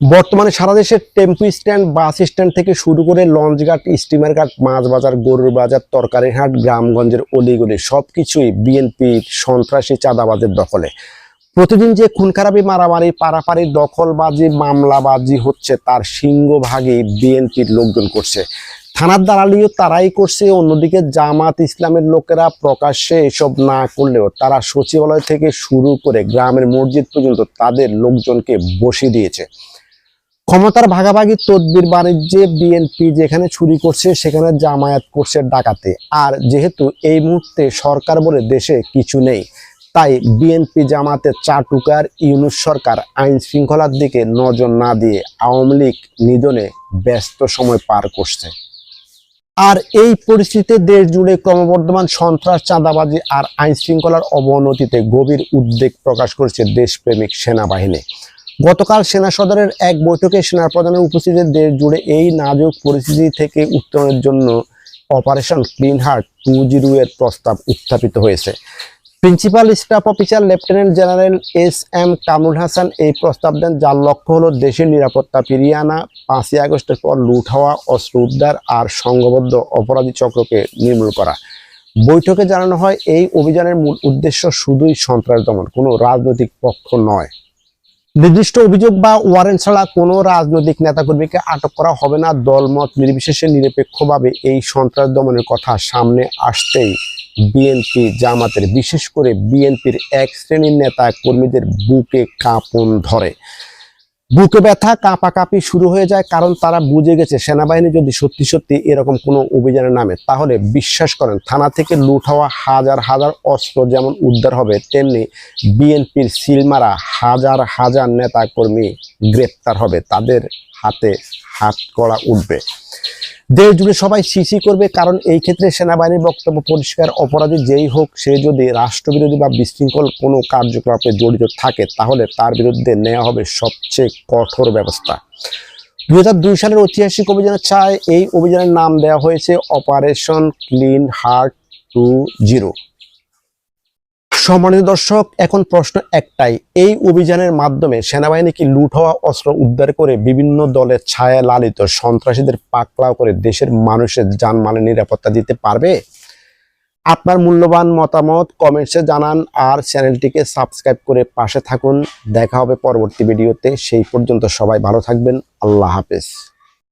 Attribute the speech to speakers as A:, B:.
A: বর্তমানে সারা দেশের টেম্পু stand, bus stand থেকে শুরু করে লঞ্চ ঘাট, স্টিমার ঘাট, মাছ বাজার, গরুর বাজার তরকারি হাট, গ্রামগঞ্জের অলিগলি সবকিছুই বিএনপির সন্ত্রাসী চাঁদাবাজের দখলে। প্রতিদিন যে খুন খারাপি মারামারি, পারাপারি, দখলবাজি, মামলাবাজি হচ্ছে তার সিংহভাগই বিএনপির লোকজন করছে। থানার দালালিও তারাই করছে, অন্যদিকে জামাত ইসলামের লোকেরা প্রকাশ্যে এসব না করলেও তারা সচিবালয় থেকে শুরু করে গ্রামের মসজিদ পর্যন্ত তাদের লোকজনকে বসিয়ে দিয়েছে। ক্ষমতার ভাগাভাগি, তদবির বাণিজ্যে বিএনপি যেখানে চুরি করছে, সেখানে জামায়াত করছে ডাকাতে। আর যেহেতু এই মুহূর্তে সরকার বলে দেশে কিছু নেই, তাই বিএনপি জামাতের চাটুকার ইউনুস সরকার আইন শৃঙ্খলার দিকে নজর না দিয়ে আওয়ামী লীগ নিধনে ব্যস্ত সময় পার করছে। আর এই পরিস্থিতিতে দেশ জুড়ে ক্রমবর্ধমান সন্ত্রাস, চাঁদাবাজি আর আইন শৃঙ্খলার অবনতিতে গভীর উদ্বেগ প্রকাশ করেছে দেশপ্রেমিক সেনাবাহিনী। গতকাল সেনা সদরের এক বৈঠকে সেনাপ্রধানের উপস্থিতিতে দেশ জুড়ে এই নাজুক পরিস্থিতি থেকে উত্তরণের জন্য operation clean heart two zero এর প্রস্তাব উত্থাপিত হয়েছে। Principal staff officer lieutenant general S M Kamrul Hasan এই প্রস্তাব দেন, যার লক্ষ্য হলো দেশের নিরাপত্তা ফিরিয়ে আনা, পাঁচই আগস্টের পর লুট হওয়া, অস্ত্র উদ্ধার আর সংঘবদ্ধ অপরাধী চক্রকে নির্মূল করা। বৈঠকে জানানো হয়, এই অভিযানের মূল উদ্দেশ্য শুধুই সন্ত্রাস দমন, কোনো রাজনৈতিক পক্ষ নয়। নির্দিষ্ট অভিযোগ বা ওয়ারেন্ট ছাড়া কোনো রাজনৈতিক নেতাকর্মীকে আটক করা হবে না। দলমত নির্বিশেষে নিরপেক্ষভাবে এই সন্ত্রাস দমনের কথা সামনে আসতেই বিএনপি জামাতের, বিশেষ করে বিএনপির এক শ্রেণির নেতা কর্মীদের বুকে কাঁপন ধরে। বুকে ব্যথা, কাঁপাকাঁপি শুরু হয়ে যায়, কারণ তারা বুঝে গেছে সেনাবাহিনী যদি সত্যি সত্যি এরকম কোনো অভিযানে নামে, তাহলে বিশ্বাস করেন, থানা থেকে লুট হওয়া হাজার হাজার অস্ত্র যেমন উদ্ধার হবে, তেমনি বিএনপির সিলমারা হাজার হাজার নেতা কর্মী গ্রেপ্তার হবে, তাদের হাতে হাত করা উঠবে। দেশ জুড়ে সবাই সিসি করবে, কারণ এই ক্ষেত্রে সেনাবাহিনীর বক্তব্য পরিষ্কার, অপরাধী যেই হোক, সে যদি রাষ্ট্রবিরোধী বা বিশৃঙ্খল কোনো কার্যকলাপে জড়িত থাকে, তাহলে তার বিরুদ্ধে নেওয়া হবে সবচেয়ে কঠোর ব্যবস্থা। দুই হাজার দুই সালের ঐতিহাসিক অভিযানের ছায় এই অভিযানের নাম দেওয়া হয়েছে operation clean heart two zero সম্মানিত দর্শক, এখন প্রশ্ন একটাই। এই অভিযানের মাধ্যমে সেনাবাহিনী কি লুট হওয়া অস্ত্র উদ্ধার করে বিভিন্ন দলের ছায়া লালিত সন্ত্রাসীদের পাকড়াও করে দেশের মানুষের যানমালের নিরাপত্তা দিতে পারবে? আপনার মূল্যবান মতামত কমেন্টসে জানান আর চ্যানেলটিকে সাবস্ক্রাইব করে পাশে থাকুন। দেখা হবে পরবর্তী ভিডিওতে। সেই পর্যন্ত সবাই ভালো থাকবেন। আল্লাহ হাফেজ।